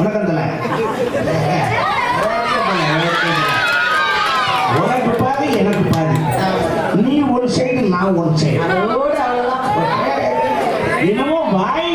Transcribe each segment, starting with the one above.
வணக்கம் தல உனக்கு பாதி எனக்கு பாதி நீ ஒரு சைடு நான் ஒரு சைடு என்னமோ வாய்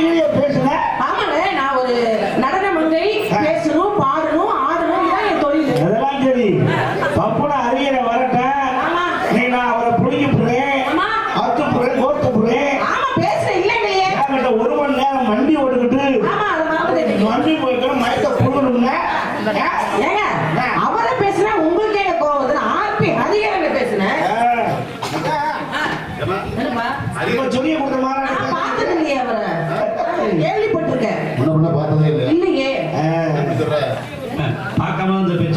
பார்க்காம இந்த பேச்சு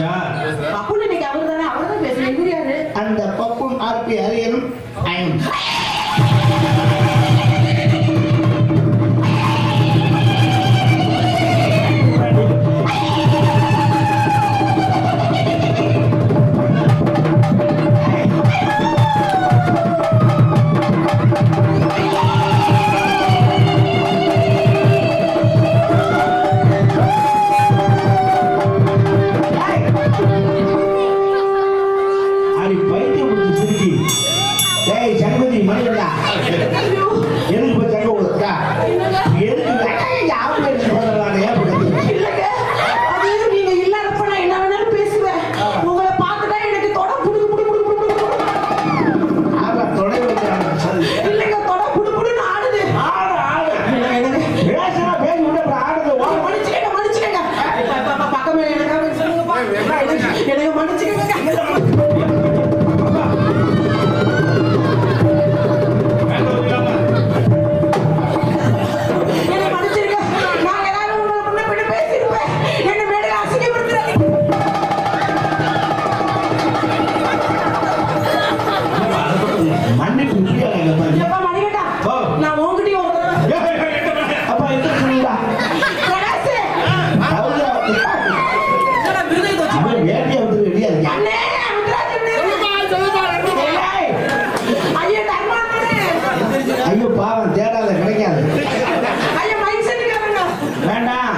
வேண்டாம்.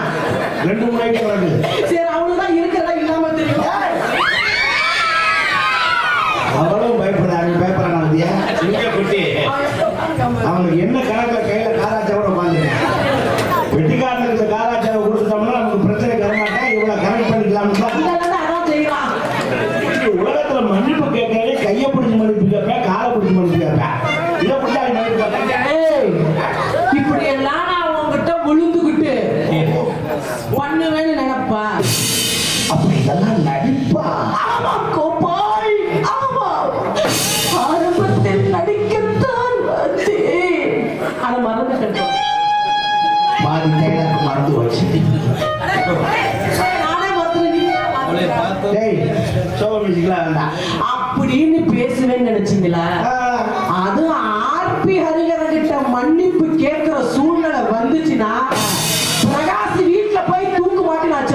ரெண்டு மூணு ஐட்டம் வருது சரி அவனுக்கு தான் இருக்கிற அப்படின்னு பேசுவேன்னு நினைச்சீங்களா? அது ஆர்பி ஹரிகரன் கிட்ட மன்னிப்பு கேட்கிற சூழ்நிலை வந்துச்சுன்னா பிரகாஷ் வீட்டுல போய் தூக்கு மாட்டி நான்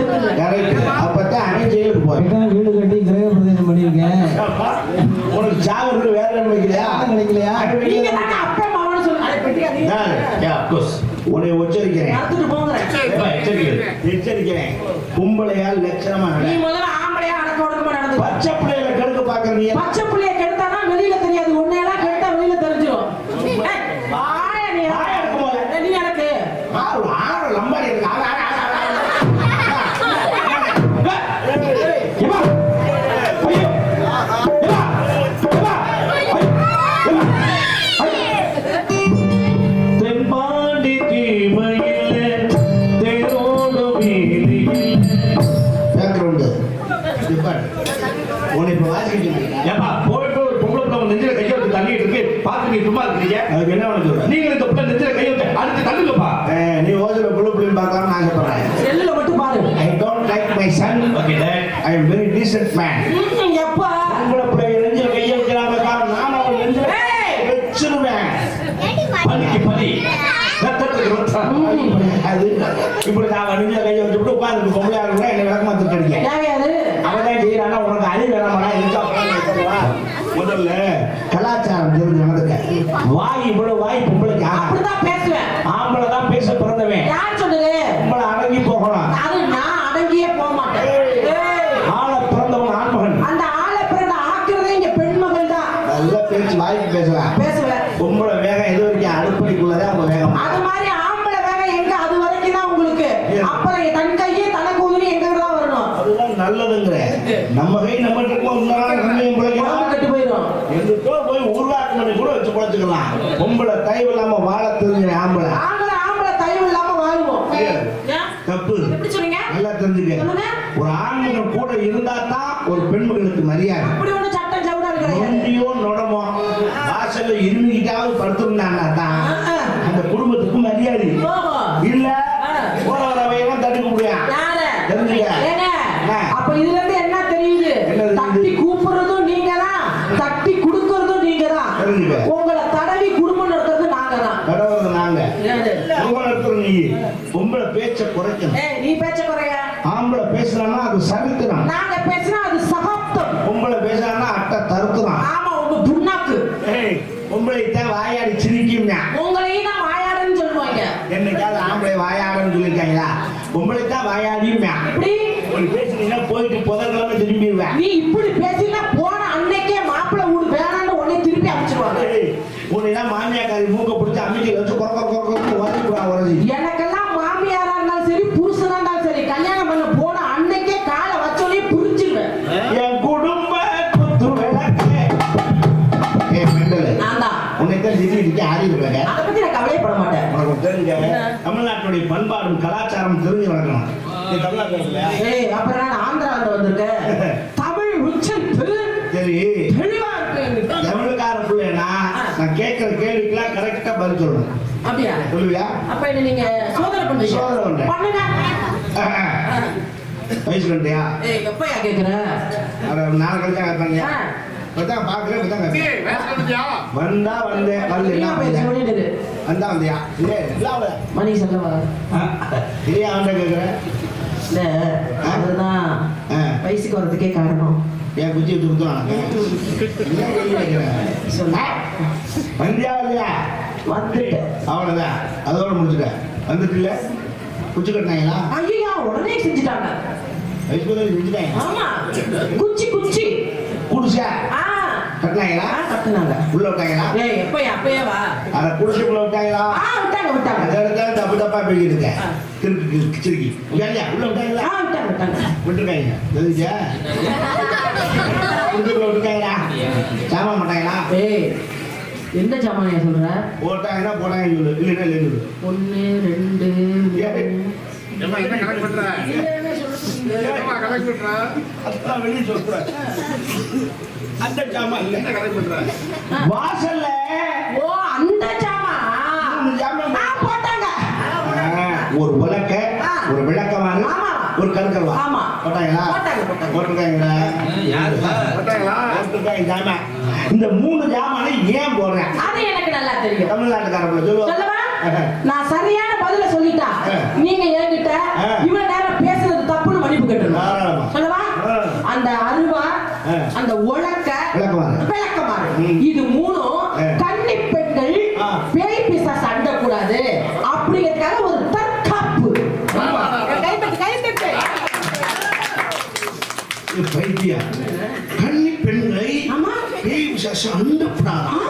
போறேன். வீடு கட்டி கிரக பிரதேசம் பண்ணிருக்கேன். உனக்கு சாவு வேற கிடைக்கலையா? கிடைக்கலையா? அப்பா மாவன் சொல்லுங்க உன்னை எச்சரிக்கிறேன் எச்சரிக்கிறேன். கும்பலையால் லட்சணமா பாக்குறீங்க பச்சை புள்ளைய கெடுத்தானா வெளியில தெரியாது உன்னையெல்லாம் கெடுத்தா வெளியில தெரிஞ்சிடும் நீ எனக்கு ஆறு லம்பாடி தென்பாண்டி தீமை அதுக்கு என்ன உனக்கு நீங்க இந்த பிள்ளை நெத்தில கை வச்சு அடுத்து தள்ளுங்கப்பா ஏய், நீ ஓதுற புள்ள பார்க்கலாம்னு ஆசைப்படுறேன் செல்லுல மட்டும் பாரு. I don't like my son okay I very decent man எப்பா உங்களை பிள்ளை நெஞ்சில கையை வைக்கிறாங்க நான் அவன் நெஞ்சில ஏய்! வச்சிருவேன் பலிக்கு பலி ரத்தத்துக்கு ரத்தம் அது இப்படி நான் நெஞ்சில கையை வச்சுட்டு உட்காந்து பொம்பளையா இருந்தா என்ன விளக்கமா திட்டடிக்க தேவையாது அவன் தான் செய்யறானா உனக்கு அறிவு வேணாமடா இருக்கா முதல்ல கலாச்சாரம் தெரிஞ்சு நடந்துக்க வாய் இவ்வளவு வாய் பொம்பளைக்கு ஆகாது. அப்படிதான் பேசுவேன் ஆம்பளை தான் பேச பிறந்தவன் யார் சொன்னது பொம்பளை அடங்கி போகலாம் அது நான் அடங்கியே போக மாட்டேன் ஏய், ஆள பிறந்தவன் ஆண்மகன் அந்த ஆளை பிறந்த ஆக்குறதே இங்க பெண்மகள் தான் நல்ல பேச்சு வாய்க்கு பேசலாம் பேசுவேன் பொம்பளை வேகம் எது வரைக்கும் அடுப்படிக்குள்ளதான் அவங்க வேகம் அது மாதிரி ஆம்பளை வேலை எங்க அது வரைக்கும் தான் உங்களுக்கு அப்புறம் தன் கையே தனக்கு உதவி எங்க தான் வரணும் அதுதான் நல்லதுங்கிற நம்ம கை நம்ம இருக்கும் உன்னால நன்மையும் உடம்பு பிழைக்கலாம் கட்டு போயிடும் எதுக்கோ போய் உருவாக்கு பண்ணி கூட வச்சு குழச்சுக்கலாம் பொம்பளை தயவு இல்லாம வாழ தெரிஞ்ச ஆம்பளை ஆம்பளை ஆம்பளை தயவு இல்லாம வாழ்வோம் ஏன்? ஏன்? தப்பு எப்படி சொல்றீங்க நல்லா தெரிஞ்சுக்க சொல்லுங்க. ஒரு ஆண்மகன் கூட இருந்தா தான் ஒரு பெண்மகளுக்கு மரியாதை அப்படி ஒண்ணு சட்டம் சவுடால் கிடையாது நொண்டியோ நொடமோ வாசல்ல இருமிக்கிட்டாவது படுத்திருந்தாங்கன்னா தான் அந்த குடும்பத்துக்கு மரியாதை ஓஹோ. இல்ல ஆ. போற வரவையெல்லாம் தடுக்க முடியும் யாரு? தெரிஞ்சுக்க. ஏங்க, என்ன? அப்ப இதுல இருந்து என்ன தெரியுது என்ன தெரியுது? தட்டி கூப்பிடுறதும் நீங்க தான் தட்டி கொடுக்கறதும் நீங்க தான் தெரிஞ்சுக்க. உங்களை தடவி குடும்பம் நடத்துறது நாங்க தான் கடவுள் நாங்க இருக்கிற நீ பொம்பளை பேச்ச குறைக்கணும். நீ பேச்ச குறைய? ஆம்பளை பேசுறான்னா அது சரித்திரம் நாங்க பேசினா அது சகாப்தம். பொம்பளை பேசுறான்னா அட்டை தருத்துறான் ஆமா உங்க புண்ணாக்கு. பொம்பளை தான் வாயாடி சிரிக்கும்யா. உங்களையும் தான் வாயாடுன்னு சொல்லுவாங்க. என்னைக்காவது ஆம்பளை வாயாடுன்னு சொல்லியிருக்காங்களா? பொம்பளை தான் வாயாடியும்யா. இப்படி? பேசுனீங்கன்னா போயிட்டு புதன்கிழமை திரும்பிடுவேன். நீ இப்படி பேசினா பதில் சொல்லணும் அப்படியா? சொல்லுவியா? அப்ப என்ன நீங்க சோதனை பண்றீங்க? சோதனை பண்றேன். பண்ணுங்க. வயசு கண்டியா ஏய் எப்பயா கேக்குற? நாலு கழிச்சா கேட்பாங்க பாக்குறேன் சொல்லுதியா? வந்தா வந்தேன் வரல. வந்தா வந்தியா? இல்ல இல்ல அவள மணி சொல்லவா இல்லையா அவன்கிட்ட கேட்குறேன் இல்ல அதுதான். வயசுக்கு வர்றதுக்கே காரணம். என் குச்சி கொடுத்துருவான்? சொல்லு. வந்தியா இல்லையா வந்துட்டேன். அவ்வளவுதான். அதோட முடிச்சுக்க வந்துட்டு இல்ல குச்சி கட்டினாங்களா? ஐயா உடனே செஞ்சுட்டாங்க. செஞ்சுட்டாங்க ஆமா. குச்சி குச்சி. குடிசா ஆ. கட்டினாங்களா? கட்டுனாங்க. உள்ள விட்டாங்களா? ஏய் எப்பயா அப்பயே வா. அதை குடிசைக்குள்ள விட்டாங்களா? ஆ விட்டாங்க விட்டாங்க. அதை எடுத்தா தப்பு தப்பா போய்கிட்டு இருக்க திருப்பி இல்லையா உள்ள விட்டாங்களா? ஆ விட்டாங்க விட்டாங்க. விட்டுருக்காங்க. தெரிஞ்சா குடிசைக்குள்ள விட்டுருக்காங்களா மாட்டாங்களா? ஏய் எந்த சாமானியா சொல்ற போட்டாங்கன்னா போட்டாங்க சொல்லு இல்லைன்னா இல்லைன்னு சொல்லு ஒன்னு ரெண்டு மூணு. ஏம்மா, என்ன கணக்கு பண்ற? ஏம்மா, கணக்கு பண்ற? அதான் வெளியே சொல்லக்கூடாது அந்த சாமான் என்ன இல்லை கணக்கு பண்ற? வாசல்ல ஓ அந்த சாமா மூணு சாமான் ஆ போட்டாங்க ஒரு விளக்க. ஒரு விளக்கமாறு ஆமா. ஒரு கருக்கல்வா ஆமா. போட்டாங்களா போட்டாங்க, போட்டாங்க. போட்டிருக்காங்களா போட்டாங்களா? போட்டிருக்காங்க ஜாமான் இந்த மூணு ஜாமானை ஏன் போடுறேன் அது எனக்கு நல்லா தெரியும் தமிழ்நாட்டுக்காரங்கள சொல்லவா நான் சரியான பதில சொல்லிட்டா. நீங்க என்கிட்ட. இவ்வளவு நேரம் பேசுறது தப்புன்னு மன்னிப்பு கேட்டுருங்க. சொல்லவா. அந்த அருவா. அந்த உலக்க விளக்கமாறு. இது மூணும். கன்னி பெண்கள். பேய் பிசாசு அண்டக்கூடாது அப்படிங்கறதுக்காக ஒரு தற்காப்பு பைத்தியம் விசாசம் அண்டப்படாது ஆ.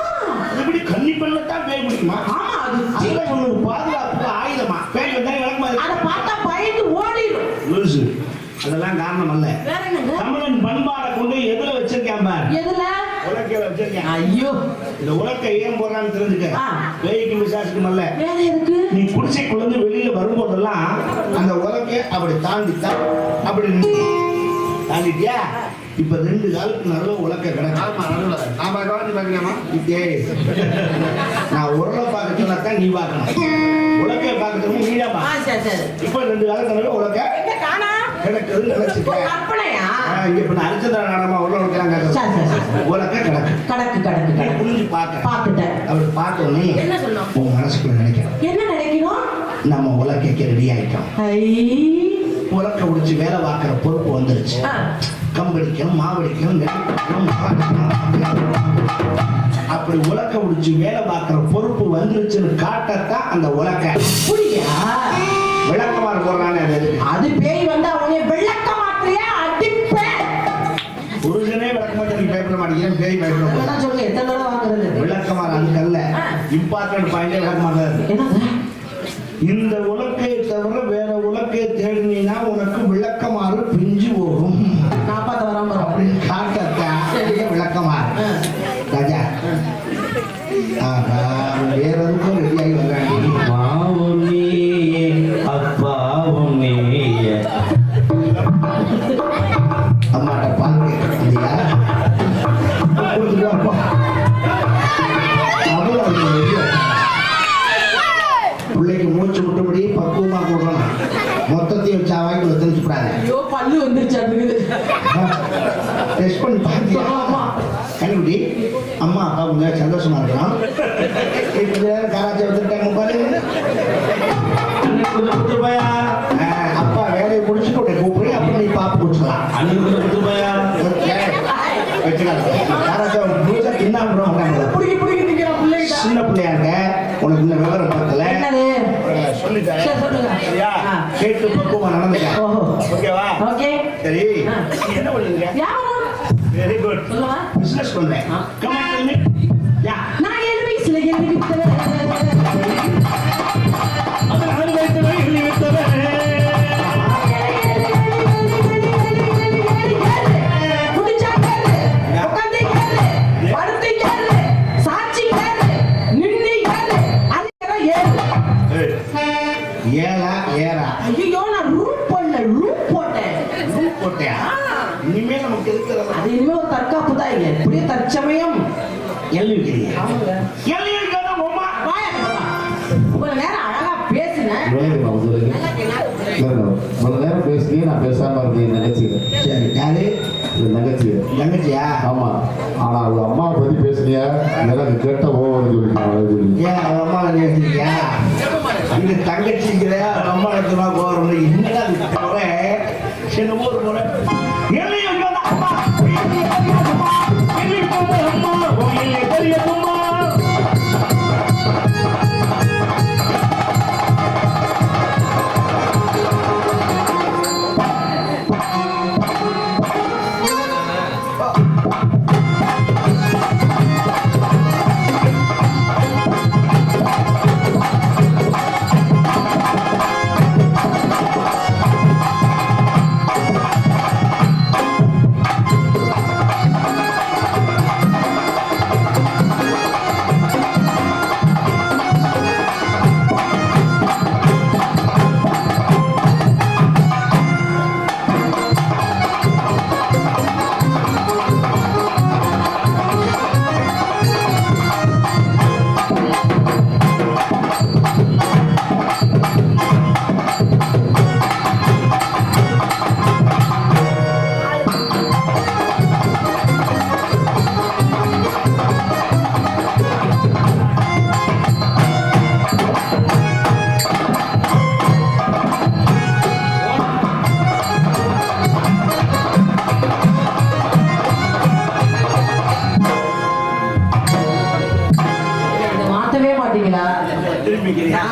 எப்படி கன்னி பெண்ணை தான் பேய் பிடிக்குமா? ஆமா அது அதுல ஒரு பாதுகாப்புக்கு ஆயுதமா? பேய் வந்தா விளக்கமாறு அதை பார்த்தா பயந்து ஓடிடும். லூசு. அதெல்லாம் காரணம் அல்ல. தமிழன் பண்பாடை கொண்டு எதுல வச்சிருக்கேன் பார்? எதுல? உலக்கையில வச்சிருக்கேன். ஐயோ. இந்த உலக்கை ஏன் போடுறான்னு தெரிஞ்சுக்க. பேய்க்கு விசாரிக்கும் அல்ல. நீ குடிசைக்குள்ள இருந்து வெளியில வரும்போதெல்லாம் அந்த உலக்கை அப்படி தாண்டித்தான். அப்படி. தாண்டிட்டியா? இப்ப ரெண்டு காலுக்கு நல்ல உலக்க கிடக்கு ஆமா நடுவுல நான் பார்க்கவா? நீ பார்க்கலாமா டேய், நான் உரலை பார்க்க சொன்னா தான் நீ பார்க்கணும் உலக்கைய பார்க்கணும். நீ இப்ப ரெண்டு காலுக்கு நல்ல உலக்க கிடக்குதுன்னு நினைச்சுக்க. கற்பனையா? ஆ, இங்க இப்ப நான் அரிச்சந்திர நாடகமா உள்ள சரி. உலக்க கிடக்கு கடக்கு கடக்கு புரிஞ்சு பார்க்க. பார்த்துட்டேன். அவர் பார்த்தோன்னே உன் மனசுக்குள்ள நினைக்கிறோம் என்ன நினைக்கணும் நம்ம உலக்கைக்கு ரெடி ஆயிட்டோம். ஐ. உலக்க உடிச்சு வேலை பார்க்குற பொறுப்பு வந்துருச்சு. நெருக்கணும் மாவடிக்கணும். அப்படி உலக்க உடிச்சு வேலை பார்க்குற பொறுப்பு வந்துருச்சுன்னு காட்டத்தான் அந்த உலக்க. புரியா விளக்கமாறு போடுறானே அது? அது பேய் வந்தா உன்னை விளக்க மாத்திரையா அடிப்பேன் புருஷனே விளக்கமா நீ பயப்பட மாட்டேங்கிறேன் பேய் பயப்பட சொல்லுங்க எத்தனை தடவை வாங்குறது? விளக்கமாறு அதுக்கல்ல இம்பார்ட்டன்ட் பாயிண்டே விளக்கமாறு என்னது? இந்த உலக்கையை தவிர வேற உலக்கையை தேடினீங்கன்னா உனக்கு விளக்கமாறு பிஞ்சு போகும். நான் பார்த்து வராம. அப்படின்னு காட்டத்தான் விளக்கமாறு. ராஜா. ஆஹா, சின்ன பிள்ளையா இருக்க உனக்கு இந்த விவரம் ஆ. கேட்டு பக்குவமா நடந்துக்க. ஓகேவா ஓகே சரி என்ன வியாபாரம் வெரி குட் பிசினஸ் பண்றேன் கொஞ்ச நேரம் அழகா பேசுனேன். நேரம் பேசுனீங்க. நான் பேசாம இருந்தேன் தங்கச்சியில சரி யாரு? தங்கச்சியா? ஆமா. ஆனா அவங்க அம்மாவை பத்தி பேசுனியா எனக்கு கெட்ட ஓவர் ஏன் அவன் அம்மா நினைச்சிருக்கியா இது தங்கச்சிங்கிற அம்மா எடுத்துமா போறோம் என்னடா தவிர சின்ன ஊர் போற மாட்டீங்களா திரும்பிக்கிறியா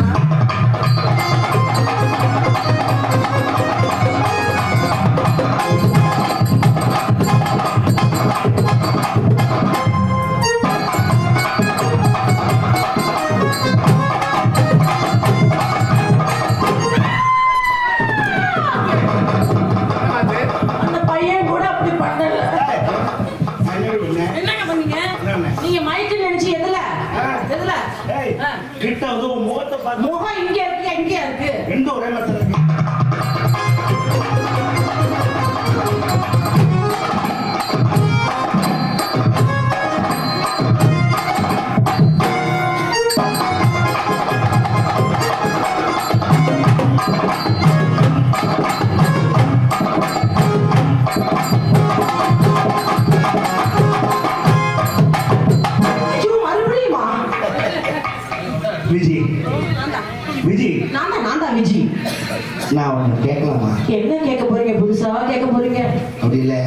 கேட்கலாமா? என்ன கேட்க போறீங்க? புதுசா கேட்க போறீங்க? அப்படி இல்லை.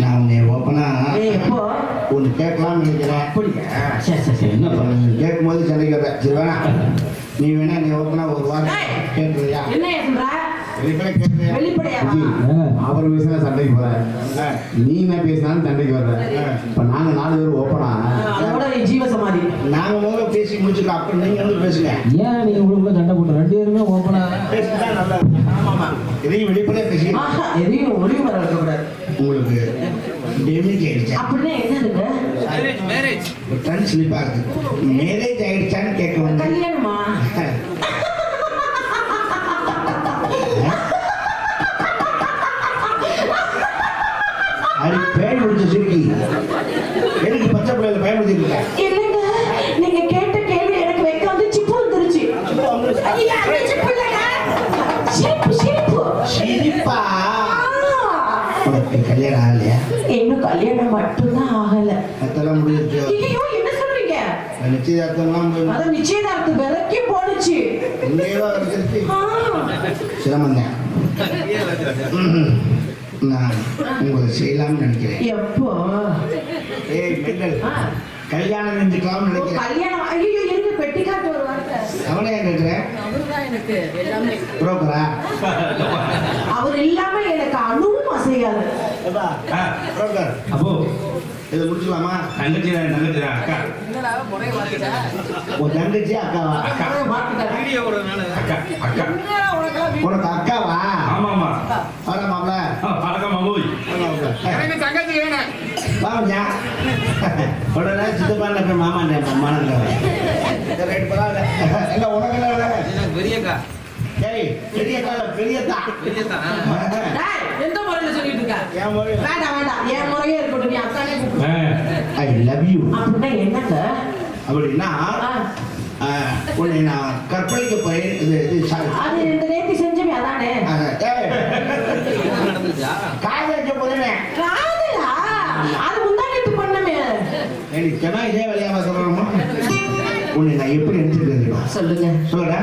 நான் உன்னை ஓப்பனா எப்போ? ஒன்று கேட்கலாம்னு நினைக்கிறேன். அப்படியா? சரி சரி சரி. என்னப்பா கேட்கும் போது சண்டைக்கு வர சரி வேணா நீ வேணா நீ ஓப்பனா ஒரு வாரம் ஏய். கேட்டுறியா என்ன அவர் பேசினா சண்டைக்கு போறேன். நீ என்ன பேசினாலும் சண்டைக்கு வர்ற. இப்ப நாங்க நாலு பேரும் ஓப்பனா ஜீவ சமாதி. நாங்க முதல்ல பேசி முடிச்சுக்கலாம் அப்புறம் நீங்க வந்து பேசுங்க. ஏன் நீங்க உங்களுக்குள்ள சண்டை போட்டு ரெண்டு பேருமே ஓப்பனா பேசினா நல்லா இருக்கும். ஆமாமா. இதையும் வெளிப்படையா பேசி ஆஹா எதையும் ஒளிவு வர இருக்கக்கூடாது. உங்களுக்கு டேமேஜ் ஆயிடுச்சா? அப்படின்னா என்னதுங்க? டன் ஸ்லிப்பா இருக்கு மேரேஜ் ஆயிடுச்சான்னு கேட்க வந்தேன். கல்யாணமா? மட்டும்தான் ஆகல. அதெல்லாம் முடிஞ்சிருச்சு. ஐயோ என்ன சொல்றீங்க? நிச்சயதார்த்தம்லாம் அதான் நிச்சயதார்த்தம் வரைக்கும் போனுச்சு. சிரமம் தான். நான் உங்களை செய்யலாம்னு நினைக்கிறேன். எப்போ? ஏய். கல்யாணம் செஞ்சுக்கலாம்னு நினைக்கிறேன். கல்யாணம். ஐயோ அவனே கேட்கிறேன் அவர்தான் எனக்கு எல்லாமே. புரோக்கரா? அவர் இல்லாம எனக்கு அணுவும் அசையாது. புரோக்கர். அப்போ இதை முடிச்சுக்கலாமா? தங்கச்சி தான் தங்கச்சி தான் அக்கா உன் தங்கச்சி அக்காவா? அக்கா. அக்கா உனக்கு அக்காவா? ஆமாமா வாடா மாப்பிள பழக்கம் போய் தங்கச்சி வேணும். வாங்க உடனே சித்தப்பா போய் மாமா மாமாங்க ரைட் பரவாயில்ல இல்ல. உனக்கு என்ன பெரியக்கா சரி பெரிய கால பெரியத்தா பெரியக்கா டேய், எந்த முறையில சொல்லிட்டு இருக்க? என் முறை வேண்டாம் வேண்டாம் என் முறையே இருக்கட்டும் நீ அத்தானே கூப்பிடு. ஐ லவ் யூ அப்படின்னா என்னங்க? அப்படின்னா உன்னை நான் கற்பழிக்க போறேன். இது இது சாரி அது ரெண்டு நேர்த்தி செஞ்சமே அதானே? நடந்துச்சா? காதலிக்க போறேனே. தினம் இதே வேலையாக சொல்லணுமா? உன்னை நான் எப்படி தெரியுமா? சொல்லுங்க. சொல்லுடா.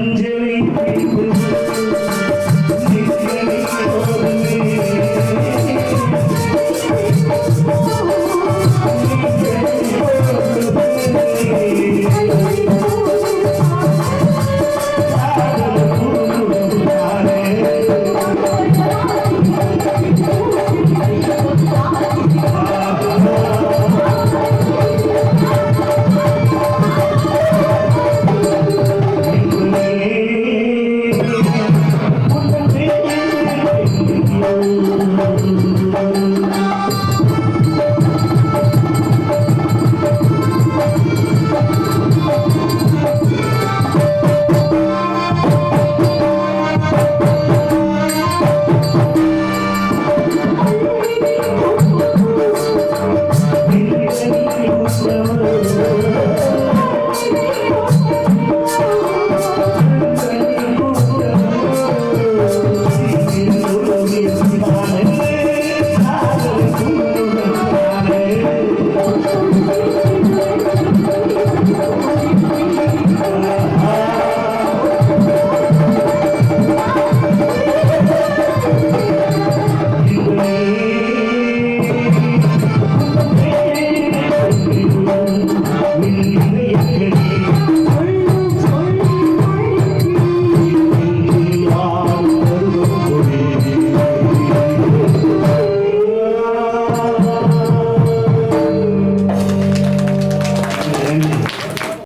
காட்டுனேன்